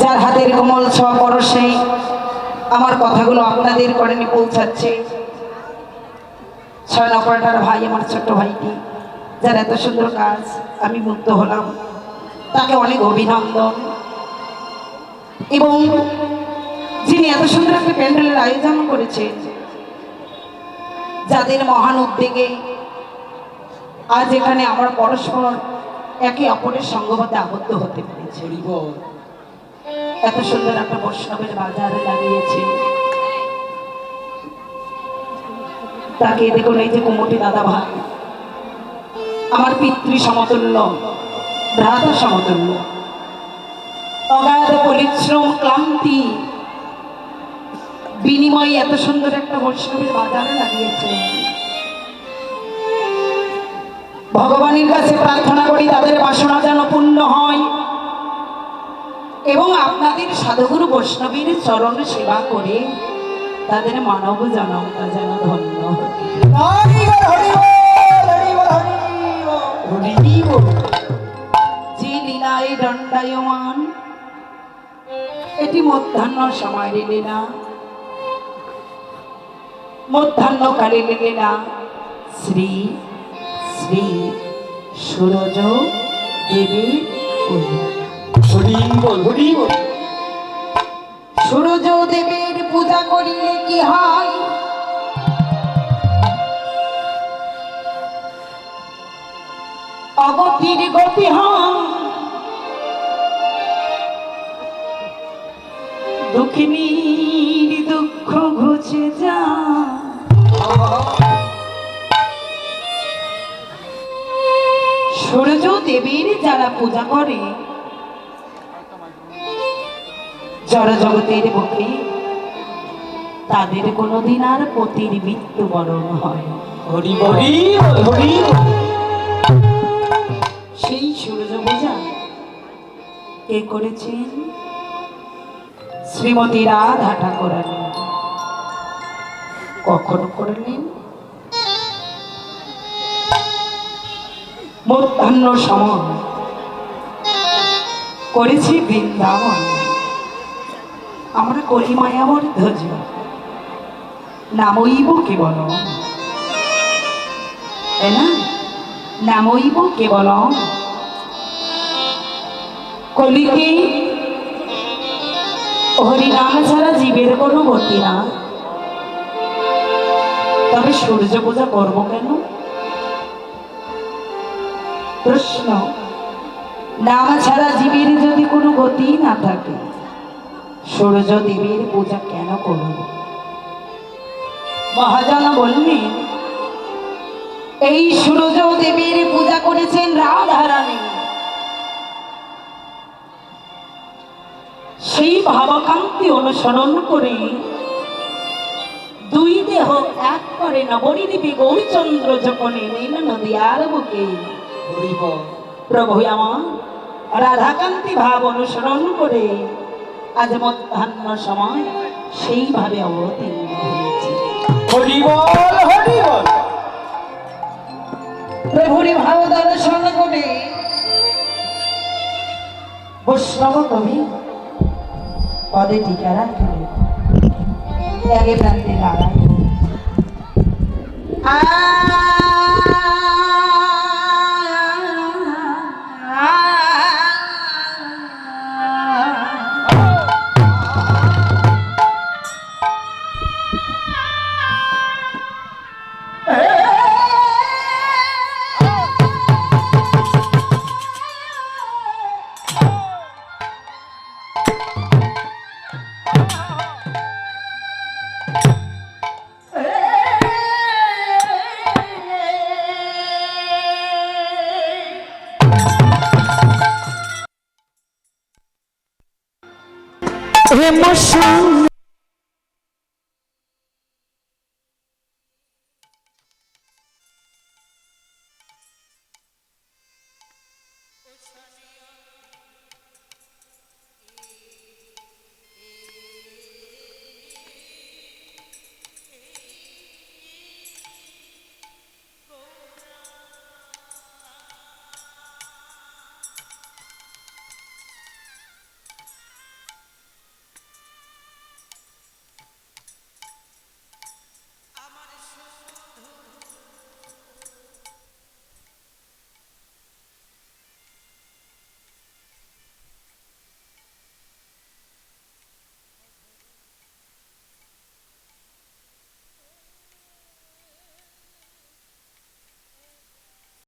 যার হাতের কোমল ছ পরশে আমার কথাগুলো আপনাদের করেনি পৌঁছাচ্ছে। ছয় নকরাটার ভাই, আমার ছোট্ট ভাইটি, যার এত সুন্দর কাজ আমি মুক্ত হলাম। তাকে অনেক অভিনন্দন। এবং যিনি এত সুন্দর একটা প্যান্ডেলের আয়োজন করেছেন, যাদের মহান উদ্যোগে আজ এখানে আমার পরস্পর একে অপরের সঙ্গমতে আবদ্ধ হতে পেরেছে। এত সুন্দর একটা বৈষ্ণবের বাজারে লাগিয়েছে তাকে দেখুন এই যে কুমটি দাদা ভাই। আমার পিতৃ সমতুল্য ভ্রাতা সমতুল্য। অগাধ পরিশ্রম ক্লান্তি বিনিময়ে এত সুন্দর একটা বৈষ্ণবের বাজারে লাগিয়েছে ভগবানের কাছে প্রার্থনা করি তাদের বাসনা যেন পূর্ণ হয়। এবং আপনাদের সাধুগুরু বৈষ্ণবীর চরণ সেবা করে তাদের মানব জনমটা যেন ধন্য যে লীলায় দণ্ডায়মান এটি মধ্যাহ্ন সময়ের লীলা। মধ্যাহ্নকালীন লীলা শ্রী শ্রী সূরজ দেবী সূরজ দেবের পূজা করিলে কি হয়? অগতির গতি হয়। দুঃখিনীর যারা পূজা করে জড় জগতের বুকে তাদের কোনোদিন আর পতির মৃত্যুবরণ হয়। সেই সূর্য পূজা কে করেছেন? শ্রীমতী রাধা ঠাকুরানী। কখন করলেন? মধ্যাহ্ন সময়। করেছি বৃন্দাবন। আমরা করি মায়াবর ধ্বজ নামইব কেবল। নামইব কেবল। কলিকে হরিনাম ছাড়া জীবের কোনো গতি না। তবে সূর্য পূজা করব কেন? প্রশ্ন। নাম ছাড়া জীবের যদি কোনো গতি না থাকে, সূর্য দেবীর পূজা কেন করব? মহাজন বললেন, এই সূর্য দেবীর পূজা করেছেন রাধারানী সেই ভাবকান্তি অনুসরণ করে দুই দেহ এক করে নবরী দেবী গৌরচন্দ্র যখন এলেন নদীয়ার বুকে। প্রভু আমার রাধাকান্তি ভাব অনুসরণ করে আজ মধ্যাহ্ন সময় সেইভাবে অবতীর্ণ হয়েছে। প্রভুর ভাব দর্শন করে। বৈষ্ণব কবি পদে টিকা রাখলে ত্যাগে প্রান্তে দাঁড়ায়। Emotion